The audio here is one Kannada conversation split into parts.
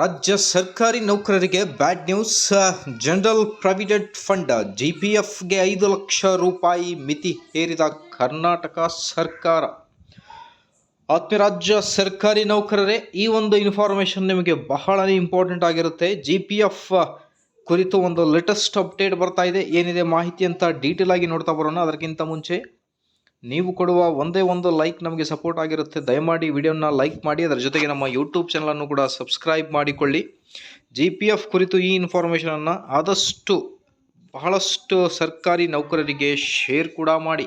ರಾಜ್ಯ ಸರ್ಕಾರಿ ನೌಕರರಿಗೆ bad news general provident fund, G P ಎಫ್ಗೆ ಐದು ಲಕ್ಷ ರೂಪಾಯಿ ಮಿತಿ ಹೇರಿದ ಕರ್ನಾಟಕ ಸರ್ಕಾರ. ಆತ್ಮೀಯ ರಾಜ್ಯ ಸರ್ಕಾರಿ ನೌಕರರೇ, ಈ ಒಂದು ಇನ್ಫಾರ್ಮೇಷನ್ ನಿಮಗೆ ಬಹಳನೇ ಇಂಪಾರ್ಟೆಂಟ್ ಆಗಿರುತ್ತೆ. ಜಿ ಪಿ ಎಫ್ ಕುರಿತು ಒಂದು ಲೇಟೆಸ್ಟ್ ಅಪ್ಡೇಟ್ ಬರ್ತಾ ಇದೆ. ಏನಿದೆ ಮಾಹಿತಿ ಅಂತ ಡೀಟೇಲ್ ಆಗಿ ನೋಡ್ತಾ ಬರೋಣ. ಅದಕ್ಕಿಂತ ಮುಂಚೆ ನೀವು ಕೊಡುವ ಒಂದೇ ಒಂದು ಲೈಕ್ ನಮಗೆ ಸಪೋರ್ಟ್ ಆಗಿರುತ್ತೆ. ದಯಮಾಡಿ ವಿಡಿಯೋನ ಲೈಕ್ ಮಾಡಿ, ಅದರ ಜೊತೆಗೆ ನಮ್ಮ ಯೂಟ್ಯೂಬ್ ಚಾನಲನ್ನು ಕೂಡ ಸಬ್ಸ್ಕ್ರೈಬ್ ಮಾಡಿಕೊಳ್ಳಿ. ಜಿ ಪಿ ಎಫ್ ಕುರಿತು ಈ ಇನ್ಫಾರ್ಮೇಷನನ್ನು ಆದಷ್ಟು, ಬಹಳಷ್ಟು ಸರ್ಕಾರಿ ನೌಕರರಿಗೆ ಶೇರ್ ಕೂಡ ಮಾಡಿ.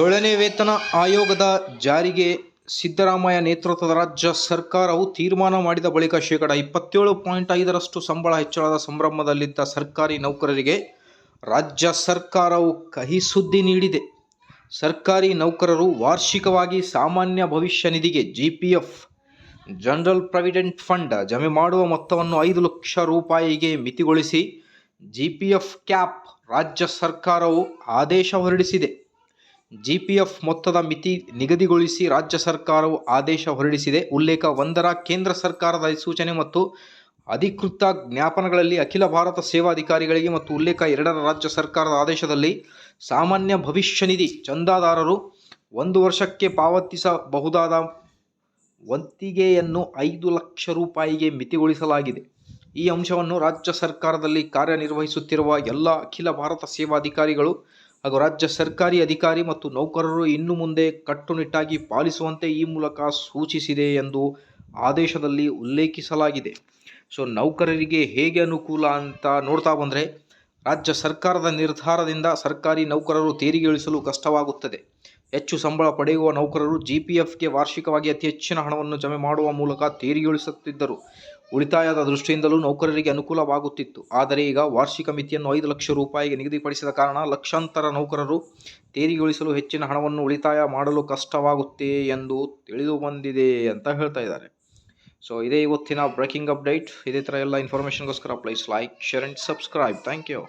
ಏಳನೇ ವೇತನ ಆಯೋಗದ ಜಾರಿಗೆ ಸಿದ್ದರಾಮಯ್ಯ ನೇತೃತ್ವದ ರಾಜ್ಯ ಸರ್ಕಾರವು ತೀರ್ಮಾನ ಮಾಡಿದ ಬಳಿಕ ಶೇಕಡ ಇಪ್ಪತ್ತೇಳು ಪಾಯಿಂಟ್ ಐದರಷ್ಟು ಸಂಬಳ ಹೆಚ್ಚಳದ ಸಂಭ್ರಮದಲ್ಲಿದ್ದ ಸರ್ಕಾರಿ ನೌಕರರಿಗೆ ರಾಜ್ಯ ಸರ್ಕಾರವು ಕಹಿ ಸುದ್ದಿ ನೀಡಿದೆ. ಸರ್ಕಾರಿ ನೌಕರರು ವಾರ್ಷಿಕವಾಗಿ ಸಾಮಾನ್ಯ ಭವಿಷ್ಯ ನಿಧಿಗೆ G P F general provident fund ಜಮೆ ಮಾಡುವ ಮೊತ್ತವನ್ನು ಐದು ಲಕ್ಷ ರೂಪಾಯಿಗೆ ಮಿತಿಗೊಳಿಸಿ ಜಿ ಪಿ ಎಫ್ ಕ್ಯಾಪ್ ರಾಜ್ಯ ಸರ್ಕಾರವು ಆದೇಶ ಹೊರಡಿಸಿದೆ. ಜಿ ಪಿ ಎಫ್ ಮೊತ್ತದ ಮಿತಿ ನಿಗದಿಗೊಳಿಸಿ ರಾಜ್ಯ ಸರ್ಕಾರವು ಆದೇಶ ಹೊರಡಿಸಿದೆ. ಉಲ್ಲೇಖ ಒಂದರ ಕೇಂದ್ರ ಸರ್ಕಾರದ ಅಧಿಸೂಚನೆ ಮತ್ತು ಅಧಿಕೃತ ಜ್ಞಾಪನಗಳಲ್ಲಿ ಅಖಿಲ ಭಾರತ ಸೇವಾಧಿಕಾರಿಗಳಿಗೆ ಮತ್ತು ಉಲ್ಲೇಖ ಎರಡರ ರಾಜ್ಯ ಸರ್ಕಾರದ ಆದೇಶದಲ್ಲಿ ಸಾಮಾನ್ಯ ಭವಿಷ್ಯ ನಿಧಿ ಚಂದಾದಾರರು ಒಂದು ವರ್ಷಕ್ಕೆ ಪಾವತಿಸಬಹುದಾದ ವಂತಿಗೆಯನ್ನು ಐದು ಲಕ್ಷ ರೂಪಾಯಿಗೆ ಮಿತಿಗೊಳಿಸಲಾಗಿದೆ. ಈ ಅಂಶವನ್ನು ರಾಜ್ಯ ಸರ್ಕಾರದಲ್ಲಿ ಕಾರ್ಯನಿರ್ವಹಿಸುತ್ತಿರುವ ಎಲ್ಲ ಅಖಿಲ ಭಾರತ ಸೇವಾಧಿಕಾರಿಗಳು ಹಾಗೂ ರಾಜ್ಯ ಸರ್ಕಾರಿ ಅಧಿಕಾರಿ ಮತ್ತು ನೌಕರರು ಇನ್ನು ಮುಂದೆ ಕಟ್ಟುನಿಟ್ಟಾಗಿ ಪಾಲಿಸುವಂತೆ ಈ ಮೂಲಕ ಸೂಚಿಸಿದೆ ಎಂದು ಆದೇಶದಲ್ಲಿ ಉಲ್ಲೇಖಿಸಲಾಗಿದೆ. ಸೊ, ನೌಕರರಿಗೆ ಹೇಗೆ ಅನುಕೂಲ ಅಂತ ನೋಡ್ತಾ ಬಂದರೆ, ರಾಜ್ಯ ಸರ್ಕಾರದ ನಿರ್ಧಾರದಿಂದ ಸರ್ಕಾರಿ ನೌಕರರು ತೆರಿಗೆ ಇಳಿಸಲು ಕಷ್ಟವಾಗುತ್ತದೆ. ಹೆಚ್ಚು ಸಂಬಳ ಪಡೆಯುವ ನೌಕರರು ಜಿ ಪಿ ಎಫ್ಗೆ ವಾರ್ಷಿಕವಾಗಿ ಅತಿ ಹೆಚ್ಚಿನ ಹಣವನ್ನು ಜಮೆ ಮಾಡುವ ಮೂಲಕ ತೆರಿಗೆ ಇಳಿಸುತ್ತಿದ್ದರು. ಉಳಿತಾಯದ ದೃಷ್ಟಿಯಿಂದಲೂ ನೌಕರರಿಗೆ ಅನುಕೂಲವಾಗುತ್ತಿತ್ತು. ಆದರೆ ಈಗ ವಾರ್ಷಿಕ ಮಿತಿಯನ್ನು ಐದು ಲಕ್ಷ ರೂಪಾಯಿಗೆ ನಿಗದಿಪಡಿಸಿದ ಕಾರಣ ಲಕ್ಷಾಂತರ ನೌಕರರು ತೆರಿಗೆ ಉಳಿಸಲು ಹೆಚ್ಚಿನ ಹಣವನ್ನು ಉಳಿತಾಯ ಮಾಡಲು ಕಷ್ಟವಾಗುತ್ತೆ ಎಂದು ತಿಳಿದು ಬಂದಿದೆ ಅಂತ ಹೇಳ್ತಾ ಇದ್ದಾರೆ. ಸೊ ಇದೇ ಇವತ್ತಿನ ಬ್ರೇಕಿಂಗ್ ಅಪ್ಡೇಟ್ ಇದೇ ಥರ ಎಲ್ಲ ಇನ್ಫಾರ್ಮೇಷನ್ಗೋಸ್ಕರ please like share and subscribe thank you